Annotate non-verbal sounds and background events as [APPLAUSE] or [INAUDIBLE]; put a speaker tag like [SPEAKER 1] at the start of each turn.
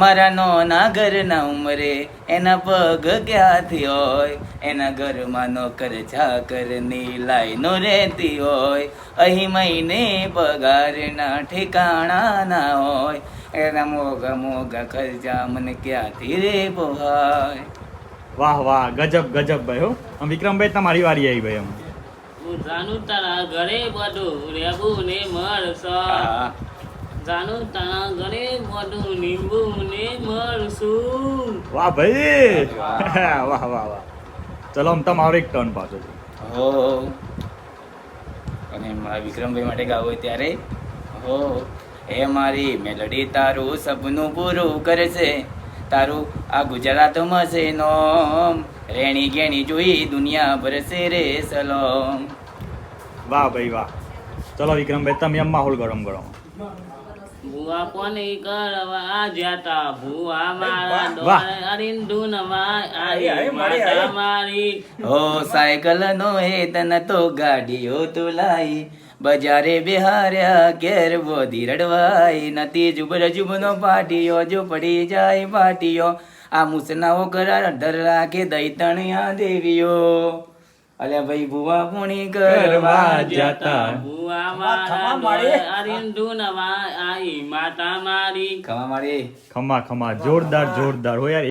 [SPEAKER 1] મારા નોના ઘરના ઉમરે એના પગ ક્યાંથી હોય? એના ઘરમાં નોકર ઝાકરની લાઈનો રહેતી હોય. અહીં મહિને પગારના ઠેકાણા ના હોય. એના મોગા મોગા ખર્ચા મને ક્યાંથી રે પોહાય?
[SPEAKER 2] વાહ વાહ ગજબ ગજબ ભાઈ હો. વિક્રમભાઈ તમારી વારી આવી ભાઈ
[SPEAKER 3] હું જાણું તારા ઘરે બધું રેબું ને મરસા
[SPEAKER 1] હા.
[SPEAKER 3] તાણા ઘરે બધું લીંબુ ને મળશું.
[SPEAKER 2] વાહ ભાઈ. [LAUGHS] વાહ વાહ વાહ. ચલો આમ તમારો એક ટર્ન પાછો
[SPEAKER 1] હો અને મારા વિક્રમભાઈ માટે ગાવો હોય ત્યારે હો એ મારી મેલડી તારું સપનું પૂરું કરશે. તારું આ ગુજરાતમાં છે નોમ. રેણી ગેણી જોઈ દુનિયા ભરશે રે સલોમ.
[SPEAKER 2] વાહ ભાઈ વાહ. ચલો વિક્રમભાઈ તમે એમ માહોલ ગરમ કરો.
[SPEAKER 3] ભૂવા કોની કરવા જતા? ભુવા મારા ડોળે અરિંદુન માતા મારી
[SPEAKER 1] ઓ સાયકલ નો હે તન તો ગાડીઓ તુલાઈ. બજારે બિહાર્યા ઘેર બોધી રડવાઈ નથી જુબર જુબનો પાટીઓ જો પડી જાય પાટીઓ આ મુસનાઓ કરાર ડર રાખે દૈતણિયા દેવીઓ. અલ્યા ભાઈ ભુવા પુણી કરવા જતા.
[SPEAKER 3] ભૂવા મારા અરિંદુ નવા આઈ માતા મારી.
[SPEAKER 1] ખમા મારી
[SPEAKER 2] ખમા ખમા. જોરદાર જોરદાર. હો યાર